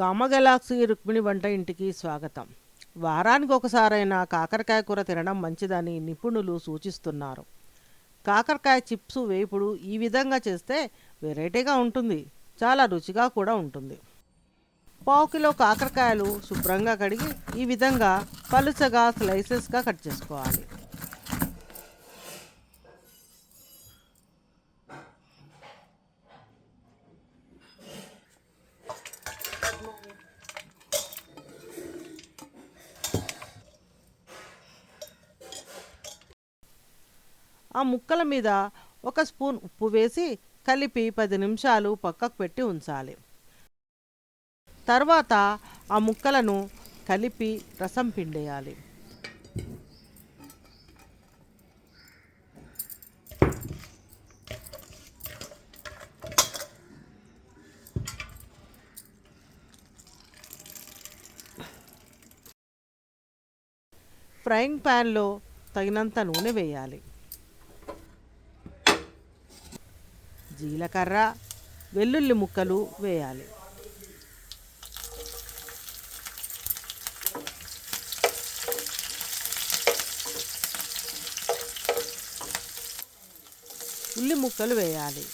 గామ Galaxy Rukmini వంట ఇంటికి స్వాగతం. వారానికి ఒకసారైనా కాకరకాయ కూర తినడం మంచిదని నిపుణులు సూచిస్తున్నారు. కాకరకాయ చిప్స్ వేపుడు ఈ విధంగా చేస్తే వెరైటీగా ఉంటుంది. చాలా రుచిగా కూడా ఉంటుంది. పావు కిలో కాకరకాయలు శుభ్రంగా కడిగి ఈ విధంగా పలుచగా స్లైసెస్గా కట్ చేసుకోవాలి. ఆ ముక్కల మీద ఒక స్పూన్ ఉప్పు వేసి కలిపి పది నిమిషాలు పక్కకు పెట్టి ఉంచాలి. తర్వాత ఆ ముక్కలను కలిపి రసం పిండేయాలి. ఫ్రైయింగ్ ప్యాన్లో తగినంత నూనె వేయాలి. జీలకర్ర వెల్లుల్లి ముక్కలు వేయాలి. ఉల్లి ముక్కలు వేయాలి.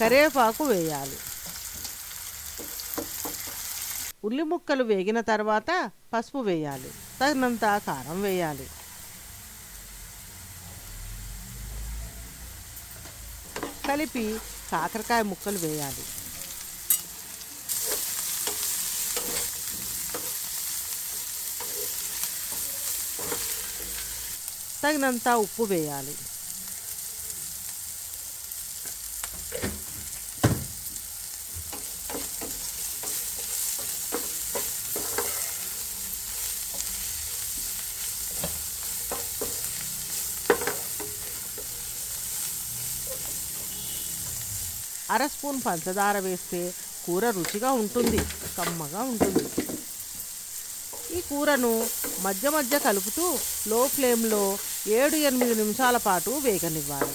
కరేపాకు వేయాలి. ఉల్లి ముక్కలు వేగిన తర్వాత పసుపు వేయాలి. తగినంత కారం వేయాలి. కలిపి కాకరకాయ ముక్కలు వేయాలి. తగినంత ఉప్పు వేయాలి. అర స్పూన్ పంచదార వేస్తే కూర రుచిగా ఉంటుంది కమ్మగా ఉంటుంది. ఈ కూరను మధ్య మధ్య కలుపుతూ లో ఫ్లేమ్లో ఏడు ఎనిమిది నిమిషాల పాటు వేగనివ్వాలి.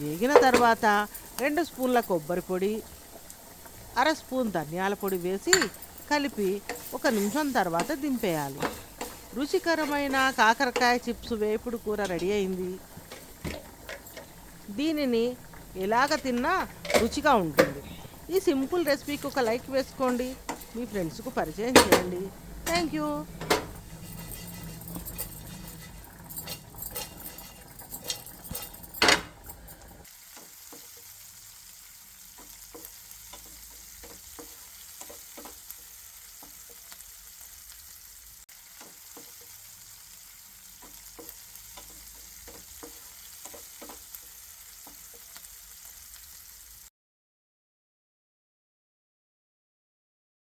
వేగిన తర్వాత రెండు స్పూన్ల కొబ్బరి పొడి అర స్పూన్ ధనియాల పొడి వేసి కలిపి ఒక నిమిషం తర్వాత దింపేయాలి. రుచికరమైన కాకరకాయ చిప్స్ వేపుడు కూర రెడీ అయింది. దీనిని ఎలాగ తిన్నా రుచిగా ఉంటుంది. ఈ సింపుల్ రెసిపీకి ఒక లైక్ వేసుకోండి. మీ ఫ్రెండ్స్కు పరిచయం చేయండి. Thank you